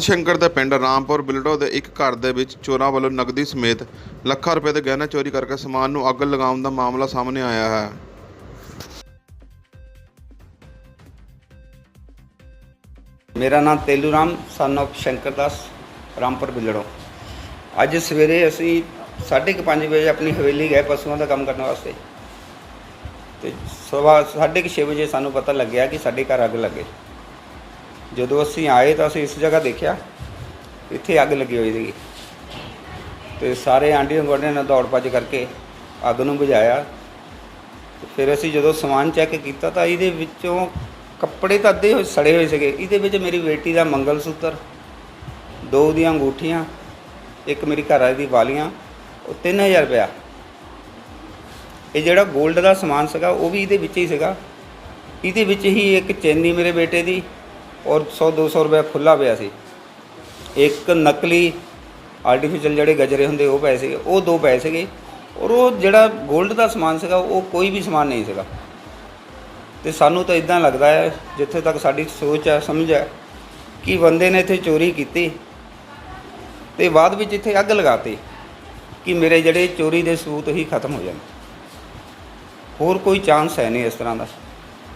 ਸ਼ੰਕਰ ਦੇ ਪਿੰਡ ਰਾਮਪੁਰ ਬਿਲਡੋ ਦੇ ਇੱਕ ਘਰ ਦੇ ਵਿੱਚ ਚੋਰਾਂ ਵੱਲੋਂ ਨਕਦੀ ਸਮੇਤ ਲੱਖਾਂ ਰੁਪਏ ਦੇ ਗਹਿਣਾ ਚੋਰੀ ਕਰਕੇ ਸਮਾਨ ਨੂੰ ਅੱਗ ਲਗਾਉਣ ਦਾ ਮਾਮਲਾ ਸਾਹਮਣੇ ਆਇਆ ਹੈ। ਮੇਰਾ ਨਾਮ ਤੇਲੂ ਰਾਮ ਸਨ of ਸ਼ੰਕਰ ਦਾਸ ਰਾਮਪੁਰ ਬਿਲੜੋਂ ਅੱਜ ਸਵੇਰੇ ਅਸੀਂ 5:30 ਵਜੇ ਆਪਣੀ ਹਵੇਲੀ ਗਏ ਪਸ਼ੂਆਂ ਦਾ ਕੰਮ ਕਰਨ ਵਾਸਤੇ। ਤੇ ਸਵਾ 6:30 ਵਜੇ ਸਾਨੂੰ ਪਤਾ ਲੱਗਿਆ ਕਿ ਸਾਡੇ ਘਰ ਅੱਗ ਲੱਗੇ ਜਦੋਂ ਅਸੀਂ ਆਏ ਤਾਂ ਅਸੀਂ ਇਸ ਜਗ੍ਹਾ ਦੇਖਿਆ, ਇੱਥੇ ਅੱਗ ਲੱਗੀ ਹੋਈ ਸੀਗੀ। ਤੇ ਸਾਰੇ ਆਂਢੀਆਂ ਗੁਆਂਢੀਆਂ ਨੇ ਦੌੜ ਭੱਜ ਕਰਕੇ ਅੱਗ ਨੂੰ ਬੁਝਾਇਆ। ਫਿਰ ਅਸੀਂ ਜਦੋਂ ਸਮਾਨ ਚੈੱਕ ਕੀਤਾ ਤਾਂ ਇਹਦੇ ਵਿੱਚੋਂ ਕੱਪੜੇ ਤਾਂ ਅੱਧੇ ਹੋਏ ਸੜੇ ਹੋਏ ਸੀਗੇ। ਇਹਦੇ ਵਿੱਚ ਮੇਰੀ ਬੇਟੀ ਦਾ ਮੰਗਲ ਸੂਤਰ ਦੋ ਦੀਆਂ ਅੰਗੂਠੀਆਂ, ਇੱਕ ਮੇਰੀ ਘਰ ਵਾਲੀ ਦੀ ਵਾਲੀਆਂ, ਉਹ 3000 ਰੁਪਇਆ। ਇਹ ਜਿਹੜਾ 골ਡ ਦਾ ਸਮਾਨ ਸੀਗਾ, ਉਹ ਵੀ ਇਹਦੇ ਵਿੱਚ ਹੀ ਸੀਗਾ। ਇਹਦੇ ਵਿੱਚ ਹੀ ਇੱਕ ਚੈਨੀ ਮੇਰੇ ਬੇਟੇ ਦੀ ਔਰ 100 200 ਰੁਪਏ ਖੁੱਲਾ ਪਿਆ ਸੀ। ਇੱਕ ਨਕਲੀ ਆਰਟੀਫੀਸ਼ੀਅਲ ਜਿਹੜੇ ਗਜਰੇ ਹੁੰਦੇ, ਉਹ ਪਏ ਸੀਗੇ। ਉਹ ਦੋ ਪਏ ਸੀਗੇ ਔਰ ਉਹ ਜਿਹੜਾ 골ਡ ਦਾ ਸਮਾਨ ਸੀਗਾ, ਉਹ ਕੋਈ ਵੀ ਸਮਾਨ ਨਹੀਂ ਸੀਗਾ। ਤੇ ਸਾਨੂੰ ਤਾਂ ਇਦਾਂ ਲੱਗਦਾ ਹੈ, ਜਿੱਥੇ ਤੱਕ ਸਾਡੀ ਸੋਚ ਹੈ, ਸਮਝ ਹੈ, ਕਿ ਬੰਦੇ ਨੇ ਇੱਥੇ ਚੋਰੀ ਕੀਤੀ ਤੇ ਬਾਅਦ ਵਿੱਚ ਇੱਥੇ ਅੱਗ ਲਗਾਤੀ ਕਿ ਮੇਰੇ ਜਿਹੜੇ ਚੋਰੀ ਦੇ ਸਬੂਤ ਹੀ ਖਤਮ ਹੋ ਜਾਣ। ਹੋਰ ਕੋਈ ਚਾਂਸ ਹੈ ਨਹੀਂ ਇਸ ਤਰ੍ਹਾਂ ਦਾ।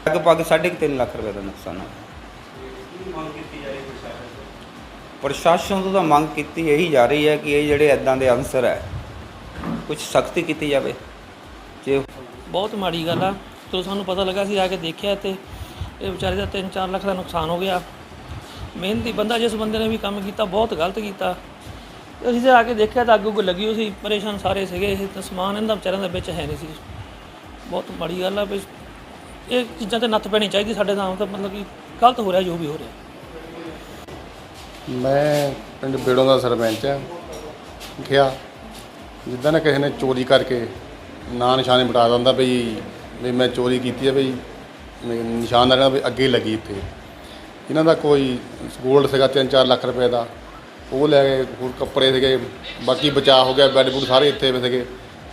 ਲਗਭਗ 3.5 ਲੱਖ ਰੁਪਏ ਦਾ ਨੁਕਸਾਨ ਹੋਇਆ। ਪ੍ਰਸ਼ਾਸਨ ਤੋਂ? ਤਾਂ ਮੰਗ ਕੀਤੀ ਇਹੀ ਜਾ ਰਹੀ ਹੈ ਕਿ ਇਹ ਜਿਹੜੇ ਇਦਾਂ ਦੇ ਅਨਸਰ ਹੈ ਕੁਝ ਸਖਤੀ ਕੀਤੀ ਜਾਵੇ। ਜੇ ਬਹੁਤ ਮਾੜੀ ਗੱਲ ਆ। ਜਦੋਂ ਸਾਨੂੰ ਪਤਾ ਲੱਗਾ ਸੀ ਆ ਕੇ ਦੇਖਿਆ ਤੇ ਇਹ ਵਿਚਾਰੇ ਦਾ 3-4 ਲੱਖ ਦਾ ਨੁਕਸਾਨ ਹੋ ਗਿਆ। ਮਿਹਨਤੀ ਬੰਦਾ ਜਿਸ ਬੰਦੇ ਨੇ ਵੀ ਕੰਮ ਕੀਤਾ ਬਹੁਤ ਗਲਤ ਕੀਤਾ। ਅਸੀਂ ਤੇ ਆ ਕੇ ਦੇਖਿਆ ਤਾਂ ਅੱਗ ਉੱਗ ਲੱਗੀ ਹੋਈ ਸੀ ਪਰੇਸ਼ਾਨ ਸਾਰੇ ਸੀਗੇ। ਇਹ ਤਾਂ ਸਮਾਨ ਇਹਨਾਂ ਵਿਚਾਰਿਆਂ ਦੇ ਵਿੱਚ ਹੈ ਨਹੀਂ ਸੀ। ਬਹੁਤ ਮਾੜੀ ਗੱਲ ਆ ਵੀ ਇਹ ਚੀਜ਼ਾਂ ਤੇ ਨੱਥ ਪੈਣੀ ਚਾਹੀਦੀ ਸਾਡੇ ਨਾਮ ਤਾਂ ਮਤਲਬ ਕਿ ਗਲਤ ਹੋ ਰਿਹਾ ਜੋ ਵੀ ਹੋ ਰਿਹਾ। ਮੈਂ ਪਿੰਡ ਬੇੜੋਂ ਦਾ ਸਰਪੰਚ ਹਾਂ। ਕਿਹਾ, ਜਿੱਦਾਂ ਨਾ ਕਿਸੇ ਨੇ ਚੋਰੀ ਕਰਕੇ ਨਾਂ ਨਿਸ਼ਾਨੇ ਮਿਟਾ ਦਿੰਦਾ ਬਈ ਵੀ ਮੈਂ ਚੋਰੀ ਕੀਤੀ ਹੈ ਬਈ ਵੀ ਨਿਸ਼ਾਨ ਦਾ ਰਹਿਣਾ ਵੀ ਅੱਗੇ ਲੱਗੀ ਇੱਥੇ। ਇਹਨਾਂ ਦਾ ਕੋਈ ਗੋਲਡ ਸੀਗਾ 3-4 ਲੱਖ ਰੁਪਏ ਦਾ। ਉਹ ਲੈ ਗਏ, ਹੋਰ ਕੱਪੜੇ ਸੀਗੇ, ਬਾਕੀ ਬਚਾਅ ਹੋ ਗਿਆ ਬੈੱਡ ਬੁੱਡ ਸਾਰੇ ਇੱਥੇ ਵੀ ਸੀਗੇ।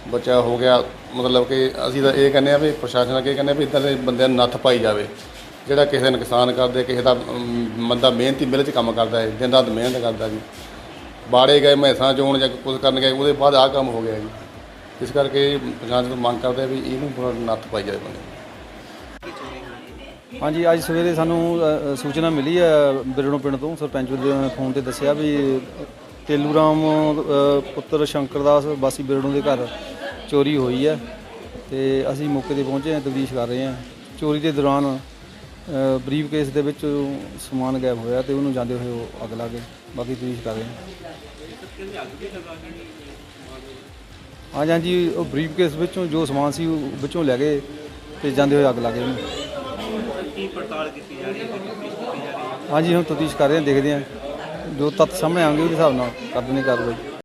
ਬਚਾਅ ਹੋ ਗਿਆ, ਮਤਲਬ ਕਿ ਅਸੀਂ ਤਾਂ ਇਹ ਕਹਿੰਦੇ ਆ ਵੀ ਪ੍ਰਸ਼ਾਸਨ ਅੱਗੇ ਕਹਿੰਦੇ ਆ ਵੀ ਇਦਾਂ ਦੇ ਬੰਦਿਆਂ ਨੂੰ ਨੱਥ ਪਾਈ ਜਾਵੇ। ਜਿਹੜਾ ਕਿਸੇ ਦਾ ਨੁਕਸਾਨ ਕਰਦੇ ਕਿਸੇ ਦਾ ਅਮ, ਬੰਦਾ ਮਿਹਨਤੀ ਮਿਲ 'ਚ ਕੰਮ ਕਰਦਾ ਹੈ ਦਿਨ ਰਾਤ ਮਿਹਨਤ ਕਰਦਾ ਜੀ। ਬਾੜੇ ਗਏ ਮੈਸਾਂ ਚੋਣ ਜਾਂ ਕੁਝ ਕਰਨ ਗਏ ਉਹਦੇ ਬਾਅਦ ਆਹ ਕੰਮ ਹੋ ਗਿਆ ਜੀ। ਇਸ ਕਰਕੇ ਪ੍ਰਸ਼ਾਸਨ ਤੋਂ ਮੰਗ ਕਰਦੇ ਆ ਵੀ ਇਹਨੂੰ ਪੂਰਾ ਨੱਥ ਪਾਈ ਜਾਵੇ ਬੰਦੇ ਨੂੰ। ਹਾਂਜੀ ਅੱਜ ਸਵੇਰੇ ਸਾਨੂੰ ਅ, ਅ, ਸੂਚਨਾ ਮਿਲੀ ਹੈ ਬਿਰੜੋਂ ਪਿੰਡ ਤੋਂ। ਸਰਪੰਚ ਦੇ ਫੋਨ ਤੇ ਦੱਸਿਆ ਵੀ ਤੇਲੂ ਰਾਮ ਅ, ਪੁੱਤਰ ਸ਼ੰਕਰ ਦਾਸ ਵਾਸੀ ਬਿਰੜੋਂ ਦੇ ਘਰ ਚੋਰੀ ਹੋਈ ਹੈ ਤੇ ਅਸੀਂ ਮੌਕੇ ਤੇ ਪਹੁੰਚੇ ਹਾਂ ਤਬਦੀਸ਼ ਕਰ ਰਹੇ ਹਾਂ। ਚੋਰੀ ਦੇ ਦੌਰਾਨ ਬਰੀਫ ਕੇਸ ਦੇ ਵਿੱਚ ਸਮਾਨ ਗਾਇਬ ਹੋਇਆ ਤੇ ਉਹਨੂੰ ਜਾਂਦੇ ਹੋਏ ਉਹ ਅੱਗ ਲਾ ਗਏ ਬਾਕੀ ਤਬਦੀਸ਼ ਕਰ ਰਹੇ ਹਾਂ ਹਾਂਜੀ ਹਾਂਜੀ ਉਹ ਬਰੀਫ ਕੇਸ ਵਿੱਚੋਂ ਜੋ ਸਮਾਨ ਸੀ ਉਹ ਵਿੱਚੋਂ ਲੈ ਗਏ ਤੇ ਜਾਂਦੇ ਹੋਏ ਅੱਗ ਲਾ ਗਏ ਉਹਨੂੰ। ਹਾਂਜੀ ਹੁਣ ਤਫਤੀਸ਼ ਕਰ ਰਹੇ ਹਾਂ ਦੇਖਦੇ ਹਾਂ। ਜੋ ਤੱਥ ਸਾਹਮਣੇ ਆਉਣਗੇ ਉਹਦੇ ਹਿਸਾਬ ਨਾਲ ਕਰ ਦਿੰਦੇ ਕਾਰਵਾਈ।